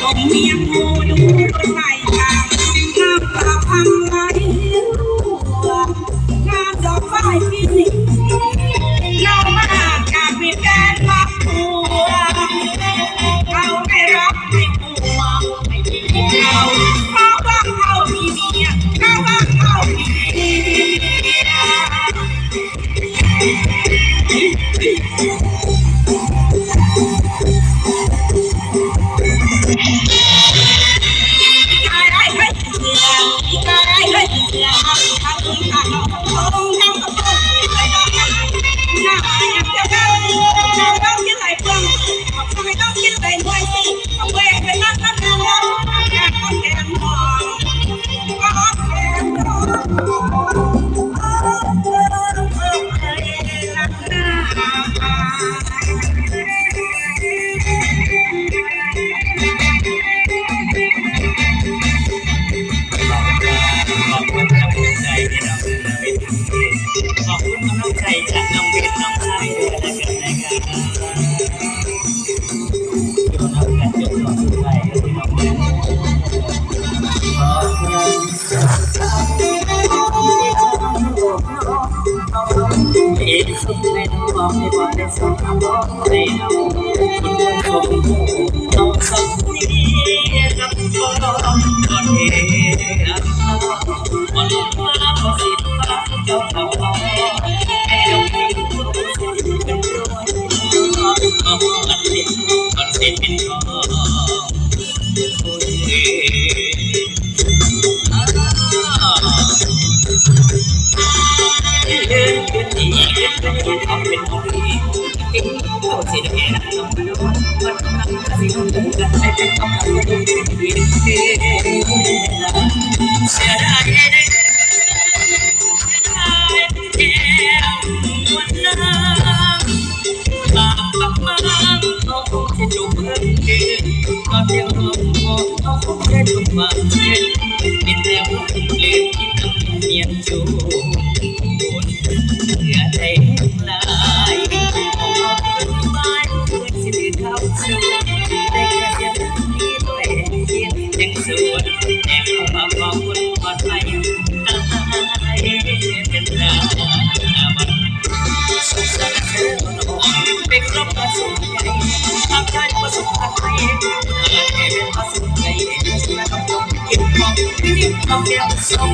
ผมเมียงูดูรถไฟทา จจากน้องเบสน้องไทยด้วยนะครับนะครับอยู่นับกันจนต่อสุดท้ายก็ที่น้องเบสขอบคุณเอกสุดในน้องในวันในสองคำบอกในน้องคุณผู้ชมน้องสักทีกับตัวก่อนเองวันมาขอสิทธิ์พระเจ้าของให้เรา ก็อันเด็ดอันเด็ดเป็นทองโอ้ยเดินเดินหนีเดินเดินทำเป็นของดีเอ็งเข้าเสียแก่นะน้องน้องมันกำลังจะสิงกันให้เป็นของเราดีดีเสียดายเด้ เขาคงจะจบมาเป็นแล้วเล่นที่ทำเมียนจูเหลือใจลา ที่ต้องเก็บส่ง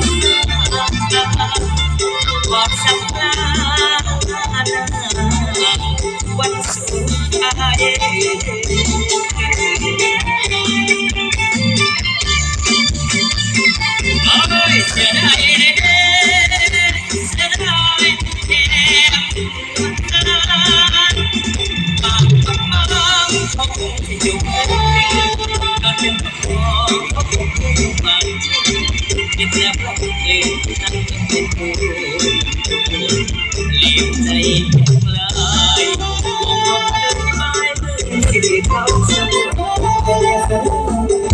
บอกสักลาวันสุดท้าย แล้วเพราะเพลงนั้นจะเป็นผู้เลี้ยงใจลายมองลงเดินไปเมื่อสิริเข้าสู่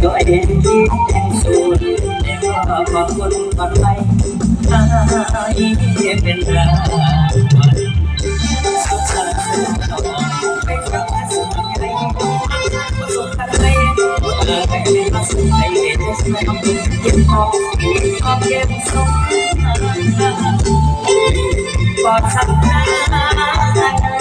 ก็ไอเดียที่แห่งสูนแต่ก็ขอบคุณก่อนไปอายเป็นราวัน ขอบเก็บสมบอกสักลาวัน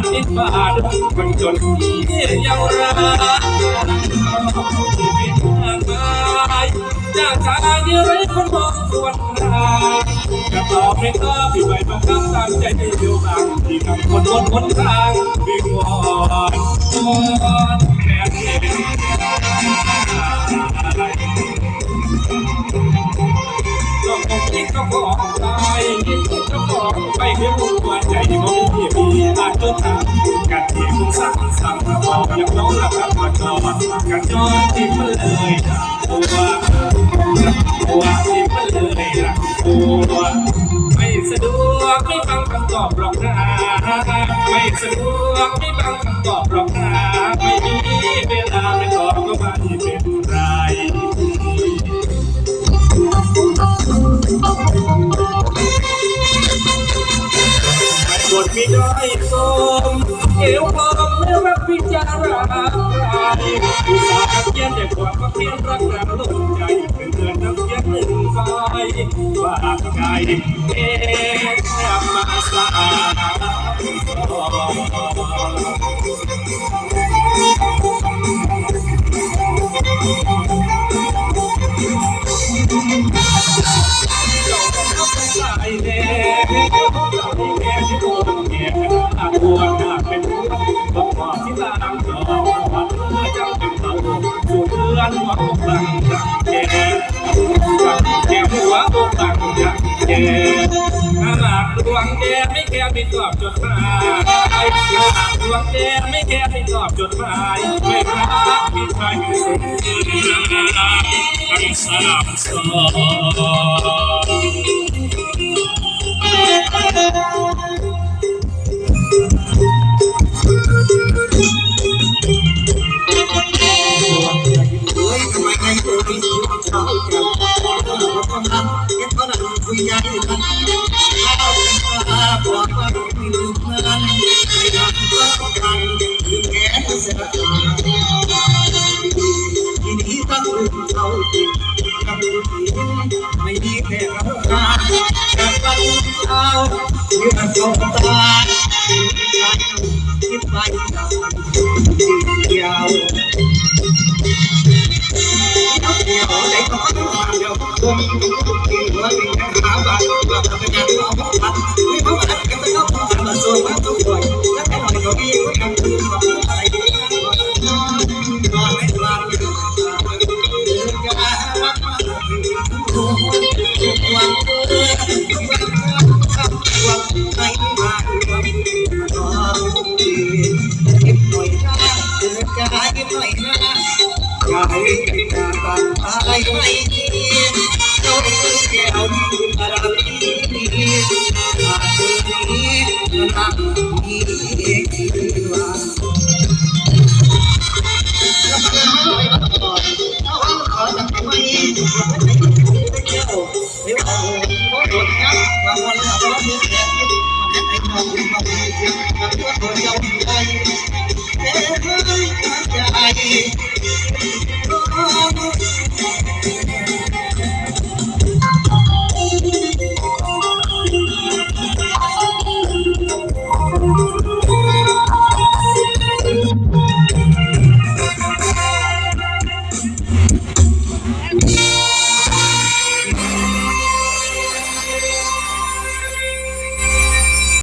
นนิดบาดมันจนที่ยังรักเป็นทางกายจากชางยที่ไร้คนมองส่วนทางกับตอบไม่กล้าที่ไปบังคับตามใจที่เดียวบางที่กับคนบนหนทางวิ่งวอนวอนแค่เพียงก็คงคิดก็บอกตาย ไปเพียงหัวใจที่มันมีมีอาจจะทำกันที่คงสั่งสั่งบอกยังน้องละครับมาจอดกันย้อนที่มันเลยนะตัวตัวที่มันเลยนะตัวไม่สะดวกไม่ฟังคำตอบหรอกนะไม่สะดวกไม่ฟังคำตอบหรอกนะ บทมีน้อยสมเอวพอมไม่รับพิจารณาใครสาเขียนแต่ความว่าเขียนรักเราลงใจเป็นเดือนน้ำเขียนหนึ่งใบว่าใจเอ๊ะมาสาไอเอนหัวอกบังจักแก่แก่หัวอกบังจักแก่หลักดวงแดงไม่แค่ไม่ตอบจดหมายหลักดวงแดงไม่แค่ไม่ตอบจดหมายไม่รักไม่ใช่สุดทั้งสามสองาต้องทำเก็บพลังคุยกันกันข้าวปลาบอกว่าไม่ลืมนั้นไม่รักก็กันลืมแก่เสียทีนี้ต้องลืมเขาจริงทำตัวดีไม่ดีแค่เราขาแต่ปัญเอาเยื่อเขาตาคิดไปเดีย I'm not going to be able to do นี้นั